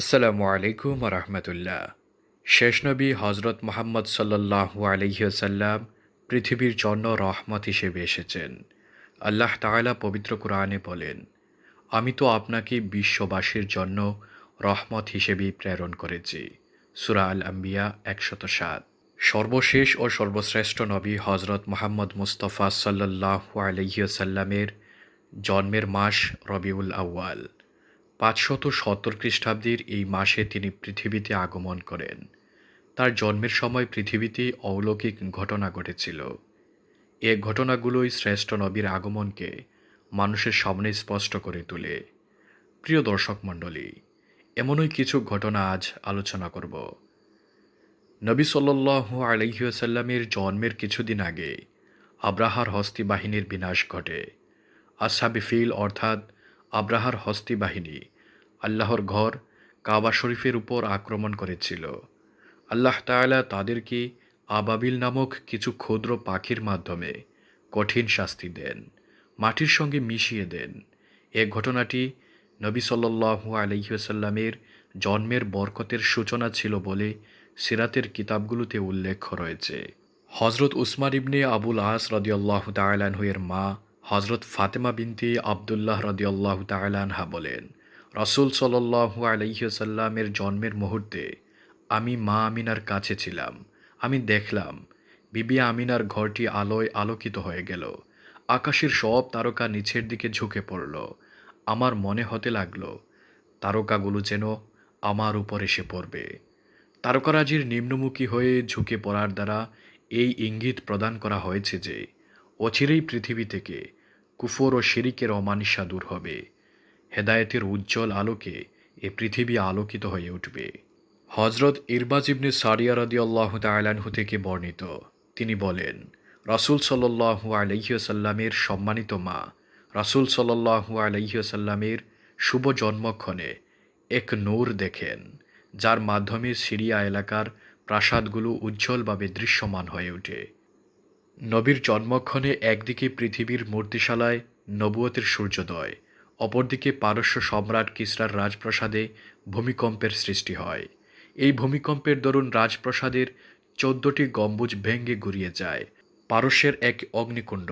আসসালামু আলাইকুম রহমতুল্লাহ। শেষ নবী হজরত মোহাম্মদ সাল্লাহ আলহিসাল্লাম পৃথিবীর জন্য রহমত হিসেবে এসেছেন। আল্লাহ তাআলা পবিত্র কোরআনে বলেন, আমি তো আপনাকে বিশ্ববাসীর জন্য রহমত হিসেবেই প্রেরণ করেছি। সুরা আল আম্বিয়া একশত সাত। সর্বশেষ ও সর্বশ্রেষ্ঠ নবী হজরত মোহাম্মদ মুস্তফা সাল্লাহ আলহিসাল্লামের জন্মের মাস রবিউল আউয়াল। পাঁচশত সত্তর খ্রিস্টাব্দের এই মাসে তিনি পৃথিবীতে আগমন করেন। তার জন্মের সময় পৃথিবীতে অলৌকিক ঘটনা ঘটেছিল। এ ঘটনাগুলোই শ্রেষ্ঠ নবীর আগমনকে মানুষের সামনে স্পষ্ট করে তোলে। প্রিয় দর্শক মণ্ডলী, এমনই কিছু ঘটনা আজ আলোচনা করব। নবী সাল্লাহ আলহিউসাল্লামের জন্মের কিছুদিন আগে আব্রাহার হস্তি বাহিনীর বিনাশ ঘটে। আসাবি ফিল অর্থাৎ আব্রাহার হস্তি বাহিনী আল্লাহর ঘর কাবা শরীফের উপর আক্রমণ করেছিল। আল্লাহ তাআলা তাদেরকে আবাবিল নামক কিছু ক্ষুদ্র পাখির মাধ্যমে কঠিন শাস্তি দেন, মাটির সঙ্গে মিশিয়ে দেন। এ ঘটনাটি নবী সাল্লাল্লাহু আলহিউসাল্লামের জন্মের বরকতের সূচনা ছিল বলে সিরাতের কিতাবগুলোতে উল্লেখ রয়েছে। হজরত উসমান ইবনে আবুল আস রদিয়াল্লাহ তালানহুয়ের মা হজরত ফাতেমা বিনতি আবদুল্লাহ রদিয়াল্লাহ তালানহা বলেন, রসুল সাল্লাহু আলহিসাল্লামের জন্মের মুহূর্তে আমি মা আমিনার কাছে ছিলাম। আমি দেখলাম বিবি আমিনার ঘরটি আলোয় আলোকিত হয়ে গেল। আকাশের সব তারকা নিচের দিকে ঝুঁকে পড়ল। আমার মনে হতে লাগল, তারকাগুলো যেন আমার উপর এসে পড়বে। তারকারাজির নিম্নমুখী হয়ে ঝুঁকে পড়ার দ্বারা এই ইঙ্গিত প্রদান করা হয়েছে যে অচিরেই পৃথিবী থেকে কুফর ও শিরিকের অমানিসা দূর হবে। হেদায়েতের উজ্জ্বল আলোকে এ পৃথিবী আলোকিত হয়ে উঠবে। হজরত ইরবাজ ইবনে সারিয়া রদি আল্লাহ তালানহু থেকে বর্ণিত। তিনি বলেন, রাসুল সাল্লাহু আলহিউসাল্লামের সম্মানিত মা, রাসুল সাল্লাহু আলহিউসাল্লামের শুভ জন্মক্ষণে এক নূর দেখেন, যার মাধ্যমে সিরিয়া এলাকার প্রাসাদগুলো উজ্জ্বলভাবে দৃশ্যমান হয়ে ওঠে। নবীর জন্মক্ষণে একদিকে পৃথিবীর মূর্তিশালায় নবুয়তের সূর্যোদয়, অপরদিকে পারস্য সম্রাট কিসরার রাজপ্রাসাদে ভূমিকম্পের সৃষ্টি হয়। এই ভূমিকম্পের দরুন রাজপ্রাসাদের চোদ্দটি গম্বুজ ভেঙ্গে গুড়িয়ে যায়। পারস্যের এক অগ্নিকুণ্ড,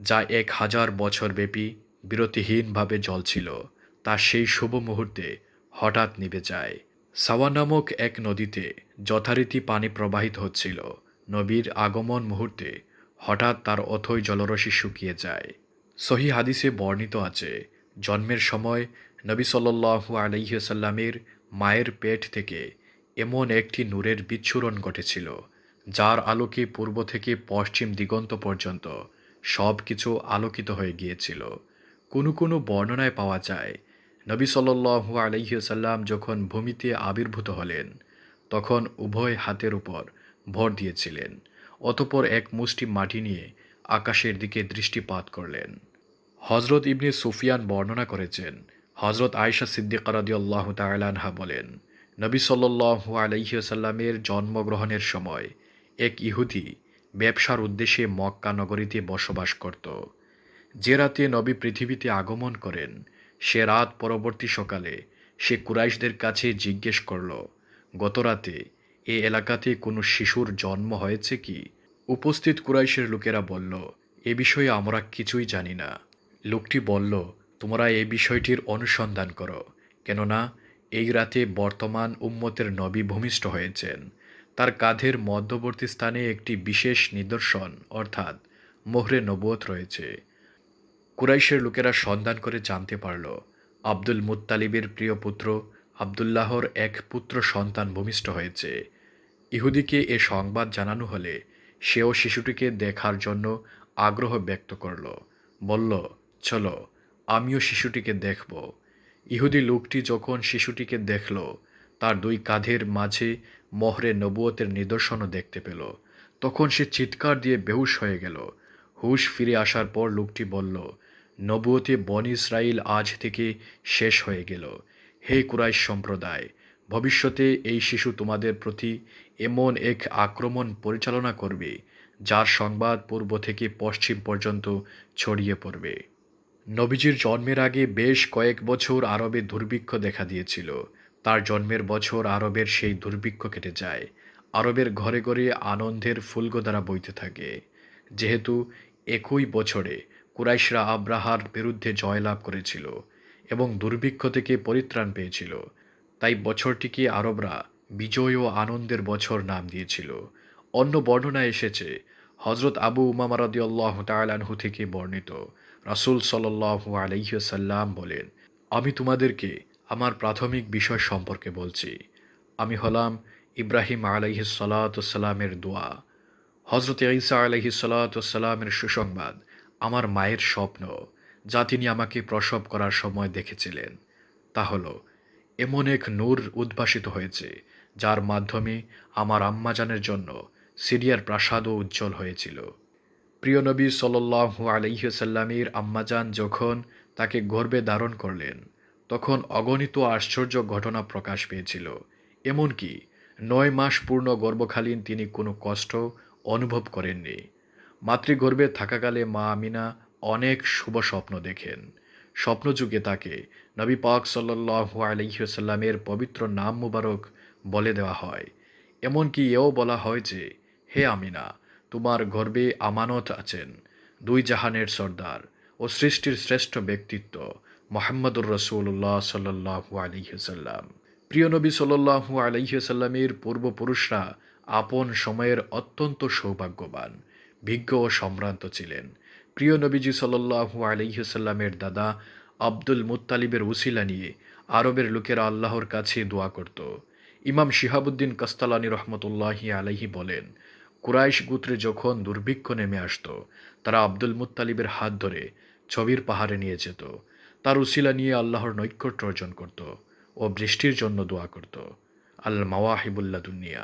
যা এক হাজার বছর ব্যাপী বিরতিহীনভাবে জ্বলছিল, তা সেই শুভ মুহূর্তে হঠাৎ নিভে যায়। সাওয়া নামক এক নদীতে যথারীতি পানি প্রবাহিত হচ্ছিল। নবীর আগমন মুহূর্তে হঠাৎ তার অথই জলরসি শুকিয়ে যায়। সহি হাদিসে বর্ণিত আছে, জন্মের সময় নবী সাল্লু আলহিসাল্লামের মায়ের পেট থেকে এমন একটি নূরের বিচ্ছুরণ ঘটেছিল, যার আলোকে পূর্ব থেকে পশ্চিম দিগন্ত পর্যন্ত সব কিছু আলোকিত হয়ে গিয়েছিল। কোনো কোনো বর্ণনায় পাওয়া যায়, নবী সাল্লু আলহিসাল্লাম যখন ভূমিতে আবির্ভূত হলেন, তখন উভয় হাতের উপর ভর দিয়েছিলেন। অতপর এক মুষ্টি মাটি নিয়ে আকাশের দিকে দৃষ্টিপাত করলেন। হজরত ইবনে সুফিয়ান বর্ণনা করেছেন হজরত আয়সা সিদ্দিকারাদি আল্লাহ তালানহা বলেন, নবী সাল্লু আলহিসাল্লামের জন্মগ্রহণের সময় এক ইহুদি ব্যবসার উদ্দেশ্যে মক্কা নগরীতে বসবাস করত। যে রাতে নবী পৃথিবীতে আগমন করেন, সে রাত পরবর্তী সকালে সে কুরাইশদের কাছে জিজ্ঞেস করল, গত রাতে এ এলাকাতে কোনো শিশুর জন্ম হয়েছে কি? উপস্থিত কুরাইশের লোকেরা বলল, এ বিষয়ে আমরা কিছুই জানি না। লোকটি বলল, তোমরা এই বিষয়টির অনুসন্ধান করো, কেননা এই রাতে বর্তমান উম্মতের নবী ভূমিষ্ঠ হয়েছেন। তার কাঁধের মধ্যবর্তী স্থানে একটি বিশেষ নিদর্শন, অর্থাৎ মোহরে নবুয়ত রয়েছে। কুরাইশের লোকেরা সন্ধান করে জানতে পারল, আব্দুল মুত্তালিবের প্রিয় পুত্র আবদুল্লাহর এক পুত্র সন্তান ভূমিষ্ঠ হয়েছে। ইহুদিকে এ সংবাদ জানানো হলে সেও শিশুটিকে দেখার জন্য আগ্রহ ব্যক্ত করল। বলল, চলো, আমিও শিশুটিকে দেখব। ইহুদি লোকটি যখন শিশুটিকে দেখল, তার দুই কাঁধের মাঝে মহরে নবুয়তের নিদর্শনও দেখতে পেল। তখন সে চিৎকার দিয়ে বেহুশ হয়ে গেল। হুশ ফিরে আসার পর লোকটি বলল, নবুয়তে বন ইসরাইল আজ থেকে শেষ হয়ে গেল। হে কুরাইশ সম্প্রদায়, ভবিষ্যতে এই শিশু তোমাদের প্রতি এমন এক আক্রমণ পরিচালনা করবে, যার সংবাদ পূর্ব থেকে পশ্চিম পর্যন্ত ছড়িয়ে পড়বে। নবীজির জন্মের আগে বেশ কয়েক বছর আরবে দুর্ভিক্ষ দেখা দিয়েছিল। তার জন্মের বছর আরবের সেই দুর্ভিক্ষ কেটে যায়। আরবের ঘরে ঘরে আনন্দের ফুলগোদারা বইতে থাকে। যেহেতু একই বছরে কুরাইশরা আব্রাহার বিরুদ্ধে জয়লাভ করেছিল এবং দুর্ভিক্ষ থেকে পরিত্রাণ পেয়েছিল। তাই বছরটিকে আরবরা বিজয় ও আনন্দের বছর নাম দিয়েছিল। অন্য বর্ণনায় এসেছে হজরত আবু উমামা রদিয়াল্লাহ তালানহু থেকে বর্ণিত। রাসূল সাল্লাল্লাহু আলাইসাল্লাম বলেন, আমি তোমাদেরকে আমার প্রাথমিক বিষয় সম্পর্কে বলছি। আমি হলাম ইব্রাহিম আলাইহি সালাতামের দোয়া। হজরত ঈসা আলাইহি সালাতামের সুসংবাদ আমার মায়ের স্বপ্ন। যা তিনি আমাকে প্রসব করার সময় দেখেছিলেন। তা হলো, এমন এক নূর উদ্ভাসিত হয়েছে, যার মাধ্যমে আমার আম্মাজানের জন্য সিরিয়ার প্রাসাদও উজ্জ্বল হয়েছিল। প্রিয় নবী সাল্লাল্লাহু আলাইসাল্লামের আম্মাজান যখন তাকে গর্বে ধারণ করলেন, তখন অগণিত আশ্চর্য ঘটনা প্রকাশ পেয়েছিল। এমনকি নয় মাস পূর্ণ গর্ভকালীন তিনি কোনো কষ্ট অনুভব করেননি। মাতৃগর্ভে থাকাকালে মা আমিনা অনেক শুভ স্বপ্ন দেখেন। স্বপ্নযুগে তাকে নবী পাক সাল্লাহু আলহিসাল্লামের পবিত্র নাম মুবারক বলে দেওয়া হয়। এমনকি এও বলা হয় যে, হে আমিনা, তোমার গর্বে আমানত আছেন, দুই জাহানের সর্দার ও সৃষ্টির শ্রেষ্ঠ ব্যক্তিত্ব মোহাম্মদুর রসুল্লাহ সাল্লাহু আলহিসাল্লাম প্রিয় নবী সাল্লাহু আলহিসাল্লামের পূর্বপুরুষরা আপন সময়ের অত্যন্ত সৌভাগ্যবান, বিজ্ঞ ও সম্ভ্রান্ত ছিলেন। প্রিয় নবীজি সাল্লাহু আলহিসাল্লামের দাদা আব্দুল মুত্তালিবের উসিলা নিয়ে আরবের লোকেরা আল্লাহর কাছে দোয়া করত। ইমাম শিহাবুদ্দিন কাস্তালানি রহমতুল্লাহি আলাইহি বলেন, কুরাইশ গুত্রে যখন দুর্ভিক্ষ নেমে আসত, তারা আব্দুল মুত্তালিবের হাত ধরে ছবির পাহাড়ে নিয়ে যেত। তার উসিলা নিয়ে আল্লাহর নৈকট্য অর্জন করত ও বৃষ্টির জন্য দোয়া করত। আল মাওয়াহিবুল্লা দুনিয়া